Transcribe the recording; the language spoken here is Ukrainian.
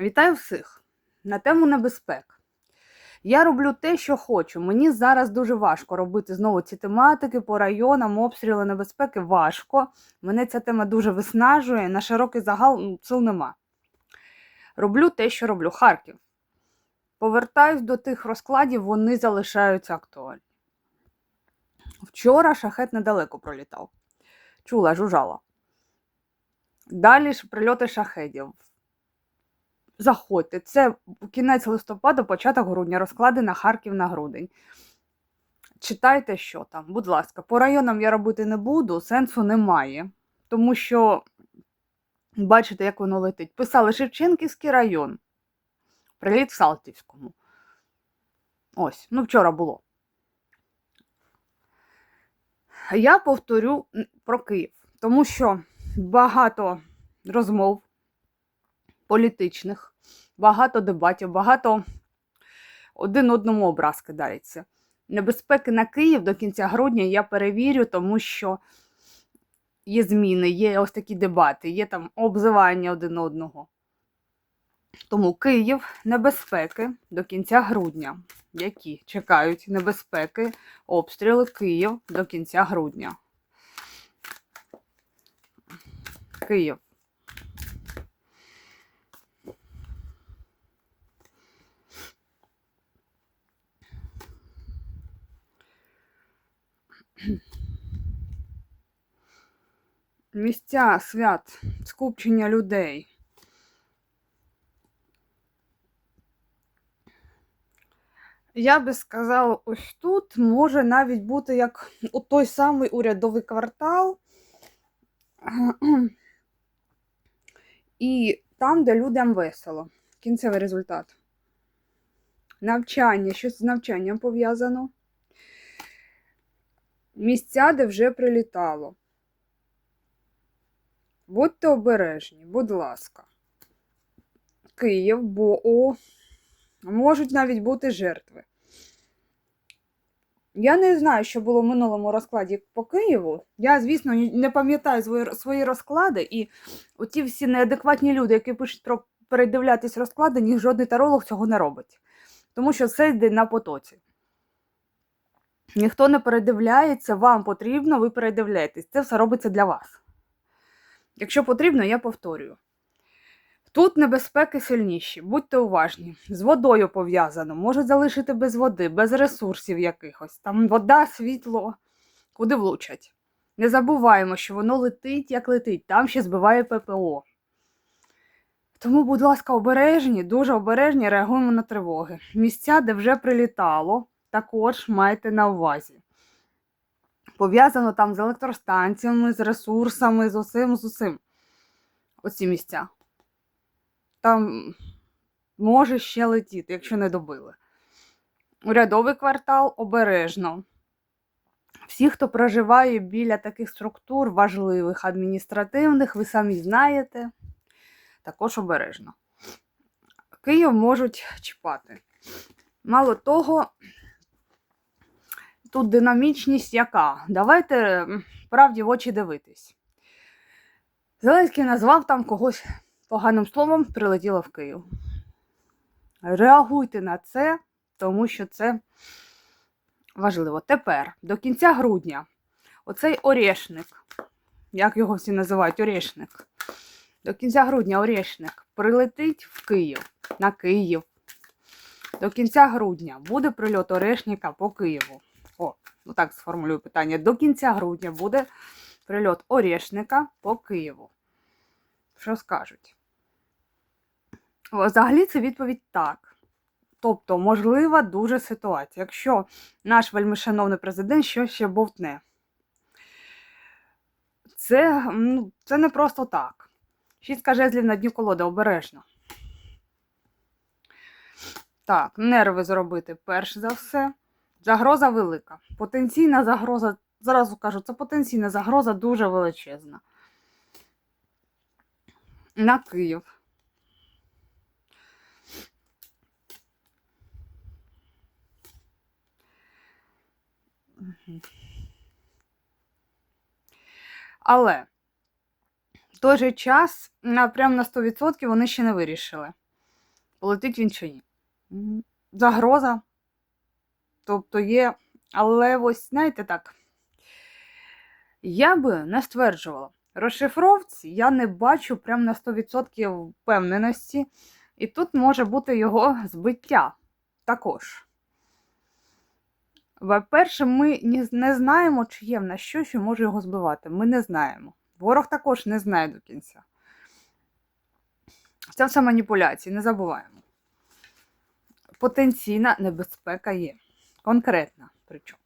Вітаю всіх на тему небезпек. Я роблю те, що хочу. Мені зараз дуже важко робити знову ці тематики по районам, обстріли небезпеки важко. Мене ця тема дуже виснажує, на широкий загал сил нема. Роблю те, що роблю. Харків. Повертаюсь до тих розкладів, вони залишаються актуальні. Вчора шахет недалеко пролітав. Чула, жужжала. Далі ж прильоти шахедів. Заходьте. Це кінець листопада, початок грудня, розклади на Харків на грудень. Читайте, що там, будь ласка, по районам я робити не буду, сенсу немає. Тому що, бачите, як воно летить. Писали Шевченківський район. Приліт в Салтівському. Ось, ну вчора було. Я повторю про Київ, тому що багато розмов політичних, багато дебатів, багато один одному образ кидається. Небезпеки на Київ до кінця грудня я перевірю, тому що є зміни, є ось такі дебати, є там обзивання один одного. Тому Київ небезпеки до кінця грудня. Які чекають небезпеки, обстріли Київ до кінця грудня. Київ. Місця свят, скупчення людей. Я би сказала, ось тут може навіть бути як у той самий урядовий квартал. І там, де людям весело. Кінцевий результат. Навчання, щось з навчанням пов'язано. Місця, де вже прилітало. Будьте обережні, будь ласка. Київ, бо о, можуть навіть бути жертви. Я не знаю, що було в минулому розкладі по Києву. Я, звісно, не пам'ятаю свої, розклади, і оті всі неадекватні люди, які пишуть про передивлятись розклади, ні жодний таролог цього не робить. Тому що все йде на потоці. Ніхто не передивляється, вам потрібно, ви передивляєтесь. Це все робиться для вас. Якщо потрібно, я повторюю. Тут небезпеки сильніші, будьте уважні. З водою пов'язано, можуть залишити без води, без ресурсів якихось. Там вода, світло, куди влучать. Не забуваємо, що воно летить, як летить, там ще збиває ППО. Тому, будь ласка, обережні, дуже обережні, реагуємо на тривоги. Місця, де вже прилітало, також майте на увазі. Пов'язано там з електростанціями, з ресурсами, з усім, з усім. Оці місця. Там може ще летіти, якщо не добили. Урядовий квартал обережно. Всі, хто проживає біля таких структур важливих, адміністративних, ви самі знаєте, також обережно. Київ можуть чіпати. Мало того, тут динамічність яка? Давайте правді в очі дивитись. Зеленський назвав там когось поганим словом, прилетіло в Київ. Реагуйте на це, тому що це важливо. Тепер, до кінця грудня, оцей орешник, як його всі називають, орешник. До кінця грудня орешник прилетить в Київ, на Київ. До кінця грудня буде прильот орешника по Києву. Ну так сформулюю питання. До кінця грудня буде прильот орешника по Києву. Що скажуть? Взагалі це відповідь так. Тобто, можлива дуже ситуація, якщо наш вельмишановний президент щось ще бовтне. Це, ну, це не просто так. Шістка жезлів на дню колоди обережно. Так, нерви зробити перш за все. Загроза велика. Потенційна загроза, зразу кажу, це потенційна загроза дуже величезна. На Київ. Але в той же час на прям на 100% вони ще не вирішили. полетить він чи ні. Загроза. Тобто є, але ось, знаєте так, я би не стверджувала. Розшифровці я не бачу прям на 100% впевненості, і тут може бути його збиття також. По-перше, ми не знаємо, чи є в нас що, що може його збивати. Ми не знаємо. Ворог також не знає до кінця. Це все маніпуляції, не забуваємо. Потенційна небезпека є. Конкретна причому.